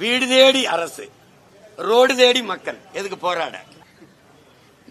வீடு தேடி அரசு ரோடு தேடி மக்கள். எதுக்கு போராட?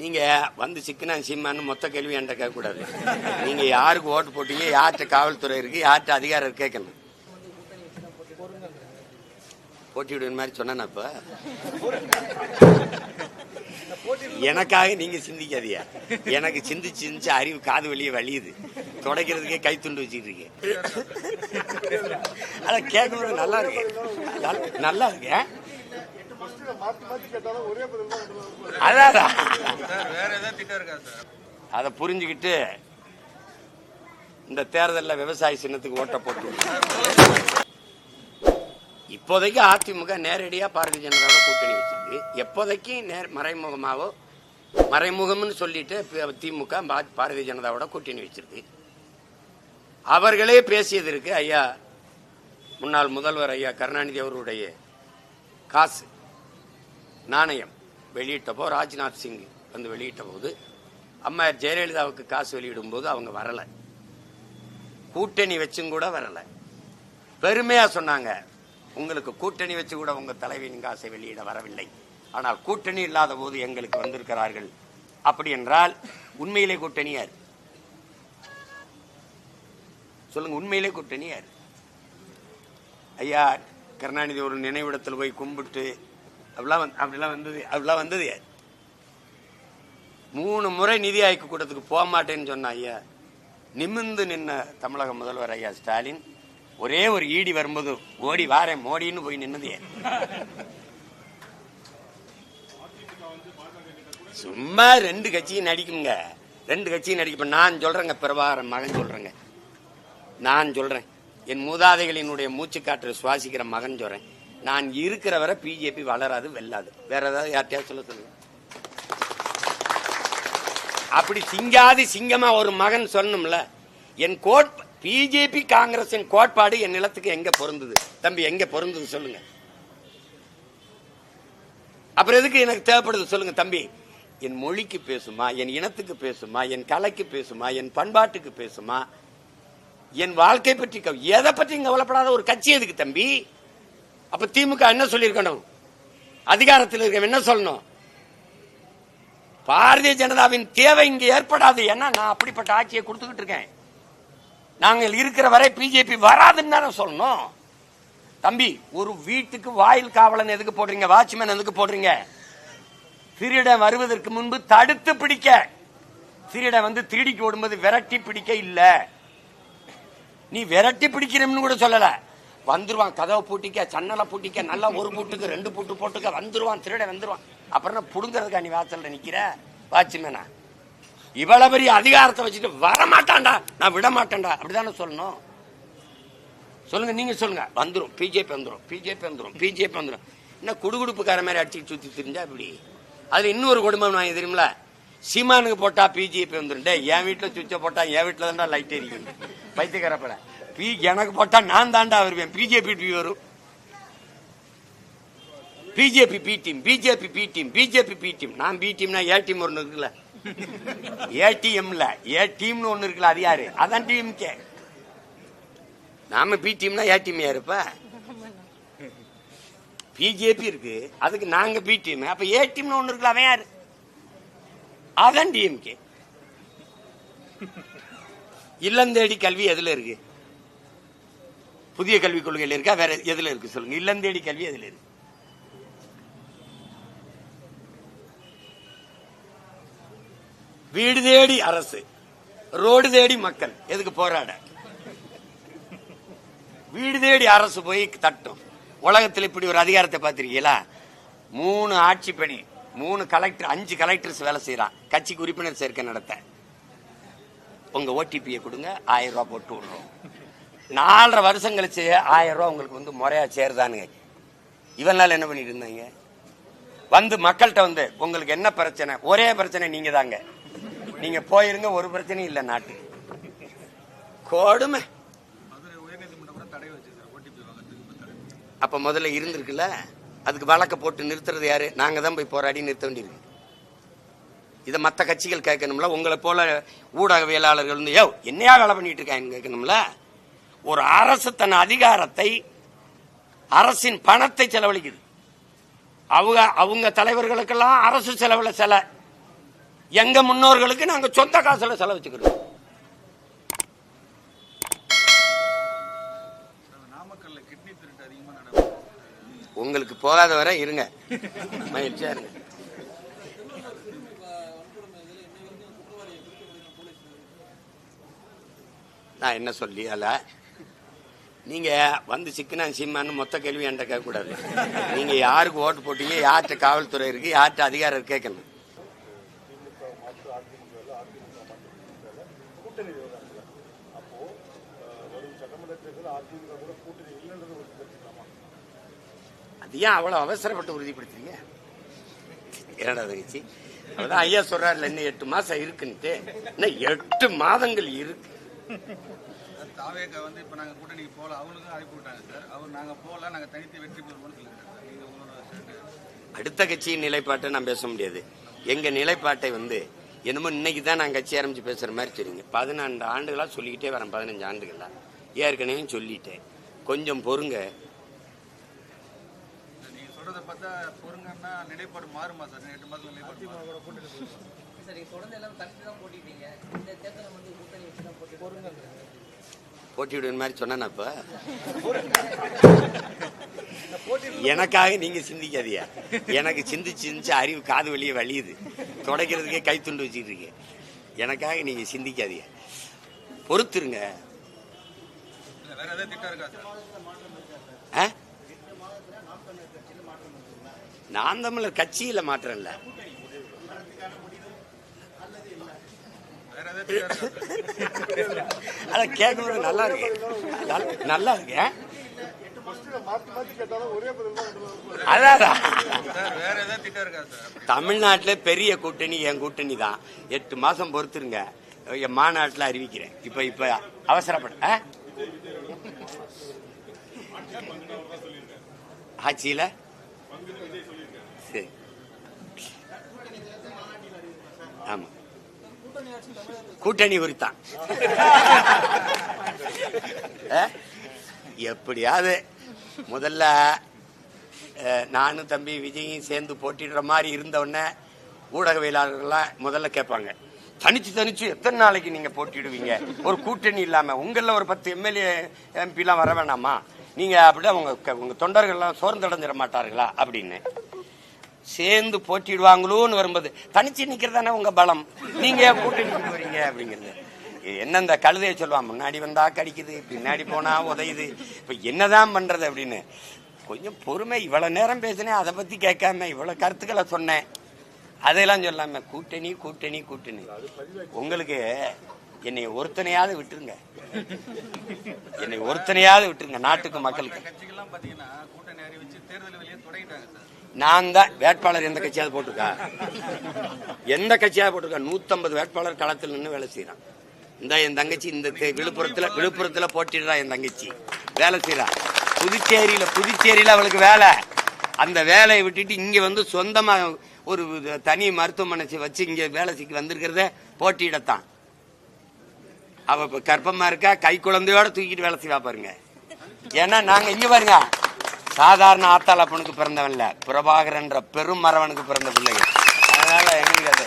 நீங்க வந்து சிக்கனா சீமான்னு மொத்த கேள்வி என்கிட்ட கேட்க கூடாது நீங்க யாருக்கு ஓட்டு போட்டீங்க யார்கிட்ட காவல்துறை இருக்கு யார்கிட்ட அதிகாரம் கேட்கணும். போட்டி விடுற மாதிரி சொன்னா இப்ப? எனக்காக நீங்க சிந்திக்காதியா எனக்கு சிந்திச்சு சிந்திச்சு அறிவு காது வழியே வழியுது. துடைக்கிறதுக்கே கை துண்டு வச்சுட்டு இருக்கேன். அதை கேட்கறது நல்லா இருக்கு. நல்லா இருக்கு அதான் அதான். அதை புரிஞ்சுக்கிட்டு இந்த தேர்தலில் விவசாய சின்னத்துக்கு ஓட்ட போட்டு. இப்போதைக்கு அதிமுக நேரடியாக பாரதிய ஜனதாவோட கூட்டணி வச்சிருக்கு. எப்போதைக்கு நேர் மறைமுகமாகவோ மறைமுகம்னு சொல்லிட்டு திமுக பாரதிய ஜனதாவோட கூட்டணி வச்சிருக்கு. அவர்களே பேசியதற்கு ஐயா முன்னாள் முதல்வர் ஐயா கருணாநிதி அவருடைய காசு நாணயம் வெளியிட்டப்போ ராஜ்நாத் சிங் வந்து வெளியிட்ட போது அம்மா ஜெயலலிதாவுக்கு காசு வெளியிடும் போது அவங்க வரல. கூட்டணி வச்சும் கூட வரல. பெருமையா சொன்னாங்க உங்களுக்கு கூட்டணி வச்சு கூட உங்க தலைவியின் காசை வெளியிட வரவில்லை. ஆனால் கூட்டணி இல்லாத போது எங்களுக்கு வந்திருக்கிறார்கள். அப்படி என்றால் உண்மையிலே கூட்டணி யார் சொல்லுங்க உண்மையிலே கூட்டணி யார் ஐயா கருணாநிதி ஒரு நினைவிடத்தில் போய் கும்பிட்டு அப்படிலாம் வந்து- அப்படிலாம் வந்தது அப்படிலாம் வந்தது யார்? மூணு முறை நிதி ஆய்வு கூட்டத்துக்கு போக மாட்டேன்னு சொன்ன ஐயா நிமிர்ந்து நின்ன தமிழக முதல்வர் ஐயா ஸ்டாலின் ஒரே ஒரு ஈடி வரும்போது ஓடி வாரேன் மோடின்னு போய் நின்னது சும்மா ரெண்டு கட்சியும் நடிக்குங்க ரெண்டு கட்சியும் நடிக்க நான் சொல்றேங்க பிரபாகரன் மகன் சொல்றேங்க. நான் சொல்றேன். என் மூதாதைகளினுடைய மூச்சு காற்று சுவாசிக்கிற மகன் சொல்றேன். நான் இருக்கிற வரை பிஜேபி வளராது வெல்லாது. வேற ஏதாவது யார்ட்டையா சொல்ல சொல்லுங்க. அப்படி சிங்காதி சிங்கமா ஒரு மகன் சொன்னோம்ல என் கோட் பிஜேபி காங்கிரஸின் கோட்பாடு என் நிலத்துக்கு எங்க பொருந்தது? தம்பி எங்க பொருந்தது சொல்லுங்க. அப்புறம் எதுக்கு எனக்கு தேவைப்படுது சொல்லுங்க தம்பி? என் மொழிக்கு பேசுமா என் இனத்துக்கு பேசுமா என் கலைக்கு பேசுமா என் பண்பாட்டுக்கு பேசுமா? என் வாழ்க்கை பற்றி எதை பற்றி கவலைப்படாத ஒரு கட்சி எதுக்கு தம்பி? அப்ப திமுக என்ன சொல்லியிருக்கணும்? அதிகாரத்தில் இருக்க என்ன சொல்லணும்? பாரதிய ஜனதாவின் தேவை இங்கு ஏற்படாது. ஏன்னா நான் அப்படிப்பட்ட ஆட்சியை கொடுத்துக்கிட்டு இருக்கேன். நாங்கள் இருக்கிற வரை பிஜேபி வராதுன்னு தானே சொல்லணும். தம்பி ஒரு வீட்டுக்கு வாயில் காவலன் எதுக்கு போடுறீங்க? வாட்ச்மேன் எதுக்கு போடுறீங்க? திருடன் வருவதற்கு முன்பு தடுத்து பிடிக்க. திருடன் வந்து திருடிக்கு ஓடும்போது விரட்டி பிடிக்க இல்ல. நீ விரட்டி பிடிக்கிறோம்னு கூட சொல்லல. வந்துருவான் கதவை பூட்டிக்க சன்னலை பூட்டிக்க நல்லா ஒரு பூட்டுக்கு ரெண்டு பூட்டு போட்டுக்க வந்துருவான் திருடன் வந்துருவான். அப்புறம் என்ன புடுங்கறதுக்கா நீ வாசல்ல நிக்கிற? வாட்ச்மேனா? இவ்வளவு பெரிய அதிகாரத்தை வச்சுட்டு வரமாட்டான்டா. நான் விட மாட்டேன்டா அப்படிதானே சொல்லணும். சொல்லுங்க நீங்க சொல்லுங்க. வந்துடும் பிஜேபி வந்துடும் பிஜேபி வந்துரும். பிஜேபி வந்துடும் என்ன குடுகுடுப்புக்கார மாதிரி அடிச்சு சுத்தி தெரிஞ்சா இப்படி? அதுல இன்னொரு குடும்பம் நான் தெரியுமில சீமானுக்கு போட்டா பிஜேபி வந்துரும். வந்துருண்டே என் வீட்டுல சுவிட்ச போட்டா என் வீட்டுல தான்டா லைட் எரிக்கும். பைத்தியக்காரப்பட. பி எனக்கு போட்டா நான் தாண்டா வருவேன். பிஜேபி டி வரும். BJP B team BJP B team BJP B team. நான் பி டீம்னா ஏ டீம் ஒன்று இருக்குல்ல? ஏடிஎம்ல ஏ டீம்னு ஒன்று இருக்குல்ல அது யாரு? அதான் டீம் கே. நாம பி டீம்னா ஏ டீம் பிஜேபி இருக்கு. அதுக்கு நாங்க பி டீம் அப்ப ஏ டீம்னு ஒண்ணு இருக்குல்ல அவன் யாரு? அதான் டிஎம்கே இல்லம் தேடி கல்வி எதுல இருக்கு? புதிய கல்விக் கொள்கையில இருக்கா? வேற எதுல இருக்கு? சொல்லுங்க. இல்லந்தேடி கல்வி எதுல இருக்கு? வீடு தேடி அரசு. ரோடு தேடி மக்கள். எதுக்கு போராட? வீடு தேடி அரசு போய் தட்டும். உலகத்தில் இப்படி ஒரு அதிகாரத்தை பார்த்துருக்கீங்களா? மூணு ஆட்சி பணி மூணு கலெக்டர் அஞ்சு கலெக்டர்ஸ் வேலை செய்கிறான் கட்சிக்கு உறுப்பினர் சேர்க்கை நடத்த. உங்கள் ஓடிபியை கொடுங்க ஆயிரம் ரூபா போட்டு விடுறோம். நாலரை வருஷம் கழிச்சு ஆயிரம் ரூபா உங்களுக்கு வந்து முறையாக சேருதானுங்க. இவன் நாள் என்ன பண்ணிட்டு இருந்தாங்க? வந்து மக்கள்கிட்ட வந்து உங்களுக்கு என்ன பிரச்சனை? ஒரே பிரச்சனை நீங்கள் தாங்க நீங்கள் போயிருங்க ஒரு பிரச்சனையும் இல்லை நாட்டுக்கு கொடுமை மதுரை உயர்நீதிமன்றம் கூட தடை வச்சு சார் ஓடிபி வாங்குறதுக்கு தடை அப்ப முதல்ல இருந்திருக்குல்ல? அதுக்கு வழக்க போட்டு நிறுத்துறது யாரு? நாங்க தான் போய் போராடி நிறுத்த வேண்டியிருக்கு. இதை மற்ற கட்சிகள் கேட்கணும்ல? உங்களை போல ஊடகவியலாளர்கள் வந்து யோ என்னையா வேலை பண்ணிட்டு இருக்காங்கன்னு கேட்கணும்ல? ஒரு அரசு தன் அதிகாரத்தை அரசின் பணத்தை செலவழிக்குது. அவங்க அவங்க தலைவர்களுக்கெல்லாம் அரசு செலவில் செல. எங்க முன்னோர்களுக்கு நாங்கள் சொந்த காசில் செலவச்சுக்கிறோம் உங்களுக்கு போகாத வரை இருங்க. மகிழ்ச்சியா இருங்க. நான் என்ன சொல்லி அல்ல நீங்க வந்து சிக்கனா சீமான்னு மொத்த கேள்வி என்கிட்ட கேட்கக்கூடாது. நீங்க யாருக்கு ஓட்டு போட்டீங்க யார்கிட்ட காவல்துறை இருக்கு யார்கிட்ட அதிகாரம் இருக்கு கேட்கணும். அது ஏன் அவ்வளவு அவசரப்பட்டு உறுதிப்படுத்துறீங்க? இரண்டா தங்கச்சி அதான் ஐயா சொல்றாருல இன்னும் எட்டு மாசம் இருக்குன்ட்டு. இன்னும் எட்டு மாதங்கள் இருக்கு. தாவேக்க வந்து இப்ப நாங்க கூட்டணிக்கு போல அவங்களுக்கும் அனுப்பி விட்டாங்க சார். அவர் நாங்க போல நாங்க தனித்து வெற்றி பெறுவோம்னு சொல்லியிருக்காங்க நீங்க உங்களோட ஸ்டேட் அடுத்த கட்சியின் நிலைப்பாட்டை நான் பேச முடியாது. எங்க நிலைப்பாட்டை வந்து என்னமோ இன்னைக்கு தான் நான் கட்சி ஆரம்பிச்சு பேசுற மாதிரி சொல்றீங்க பதினான்கு ஆண்டுகளா சொல்லிக்கிட்டே வரேன் பதினஞ்சு ஆண்டுகளா. ஏற்கனவே சொல்லிட்டேன். கொஞ்சம் பொறுங்க. சொல்றத பார்த்தா பொறுங்கன்னா நிலைப்பாடு மாறுமா சார்? எட்டு மாதத்துல நிலைப்பாடு மாறுமா? சரி தொடர்ந்து எல்லாம் தனித்து தான் போட்டிட்டீங்க. இந்த தேர்தலில் வந்து கூட்டணி வச்சு தான் போட்டி மாதிரி சொன்னா இப்ப? எனக்காக நீங்க சிந்திக்காதீங்க. எனக்கு சிந்திச்சு சிந்திச்சு அறிவு காது வழியே வலியுது துடைக்கிறதுக்கே கை துண்டு வச்சுட்டு இருக்கீங்க எனக்காக நீங்க சிந்திக்காதீங்க. பொறுத்துருங்க. வேற ஏதாவது திட்டம் இருக்கா சார்? நான் தமிழர் கட்சியில மாற்றம் இல்ல. அத கேட்கும்போது நல்லா இருக்கு. நல்ல- இருக்கு. ஆ? அதான் அதான். சார் வேற ஏதாவது திட்டம் இருக்கா சார்? தமிழ்நாட்டுல பெரிய கூட்டணி என் கூட்டணி தான். எட்டு மாசம் பொறுத்துருங்க. என் மாநாட்டுல அறிவிக்கிறேன். இப்ப இப்ப அவசரப்பட ஆ? ஆட்சியில்? சரி. ஆமாம் கூட்டணி உரித்தான். எப்படியாவது முதல்ல நானும் தம்பி விஜயும் சேர்ந்து போட்டிடுற மாதிரி இருந்தவுடனே ஊடகவியலாளர்கள்லாம் முதல்ல கேட்பாங்க தனிச்சு தனிச்சு எத்தனை நாளைக்கு நீங்கள் போட்டிடுவீங்க ஒரு கூட்டணி இல்லாமல் உங்களில் ஒரு பத்து எம்எல்ஏ எம்பிலாம் வர வேணாமா? நீங்க அப்படிதான் உங்க உங்க தொண்டர்கள்லாம் சோர்ந்தடைஞ்சிட மாட்டார்களா அப்படின்னு. சேர்ந்து போட்டிடுவாங்களோன்னு வரும்போது தனிச்சு நிக்கிறதானே உங்க பலம்? நீங்க கூட்டிட்டு வரீங்க அப்படிங்கிறது. என்ன இந்த கழுதையை சொல்லுவான் முன்னாடி வந்தா கடிக்குது பின்னாடி போனா உதையுது. இப்ப என்னதான் பண்றது அப்படின்னு. கொஞ்சம் பொறுமை இவ்வளவு நேரம் பேசினேன் அதை பத்தி கேட்காம இவ்வளவு கருத்துக்களை சொன்னேன். அதெல்லாம் சொல்லாம கூட்டணி கூட்டணி கூட்டணி. உங்களுக்கு என்னை ஒருத்தனையாவது விட்டுருங்க. என்னை ஒருத்தனையாவது விட்டுருங்க நாட்டுக்கு மக்களுக்கு. நான் தான் வேட்பாளர் எந்த கட்சியாவது போட்டிருக்கா? எந்த கட்சியாவது போட்டிருக்கா? நூத்தம்பது வேட்பாளர் களத்தில் நின்று வேலை செய்யறான் இந்த என் தங்கச்சி இந்த விழுப்புரத்துல விழுப்புரத்துல போட்டிடுறா என் தங்கச்சி. வேலை செய்யறா புதுச்சேரியில புதுச்சேரியில அவளுக்கு வேலை. அந்த வேலையை விட்டுட்டு இங்க வந்து சொந்தமா ஒரு தனி மருத்துவமனை வச்சு இங்க வேலை செய்ய வந்திருக்கிறத போட்டியிடத்தான். அவ கர்ப்பமா இருக்கா கை குழந்தையோட தூக்கிட்டு வேலை செய்வா பாருங்க. ஏன்னா நாங்க இங்க பாருங்க. சாதாரண ஆத்தாளப்பனுக்கு பிறந்தவன் இல்ல. பிரபாகரன்ற பெரும் மரவனுக்கு பிறந்த பிள்ளைங்க. அதனால எங்களுக்கு அது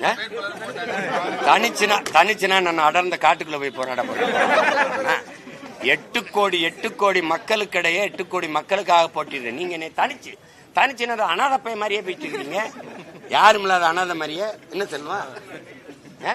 ஆ? தனிச்சுனா தனிச்சுனா நான் அடர்ந்த காட்டுக்குள்ள போய் போராட போறேன். எட்டு கோடி எட்டு கோடி மக்களுக்கிடையே எட்டு கோடி மக்களுக்காக போட்டிடுறேன் நீங்க என்னை தனிச்சு தனிச்சுனா அனாத பையன் மாதிரியே போயிட்டு இருக்கீங்க. யாரும் இல்லாத அனாதை மாதிரியே என்ன செல்வா ஆ?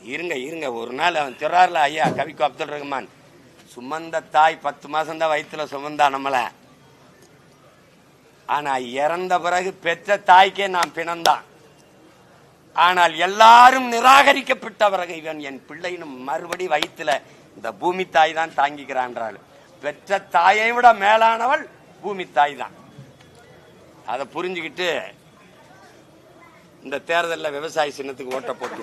இருங்க இருங்க. ஒரு நாள் அவன் திறார்ல ஐயா கவிக்கு அப்துல் ரஹ்மான். சுமந்த தாய் பத்து மாசம் தான் வயிற்றுல சுமந்தா நம்மளை. ஆனா இறந்த பிறகு பெற்ற தாய்க்கே நான் பிணந்தான். ஆனால் எல்லாரும் நிராகரிக்கப்பட்ட பிறகு இவன் என் பிள்ளைனும் மறுபடி வயிற்றுல இந்த பூமி தாய் தான் தாங்கிக்கிறான்றாள். பெற்ற தாயை விட மேலானவள் பூமி தாய் தான் அதை புரிஞ்சுக்கிட்டு இந்த தேர்தலில் விவசாய சின்னத்துக்கு ஓட்ட போட்டு.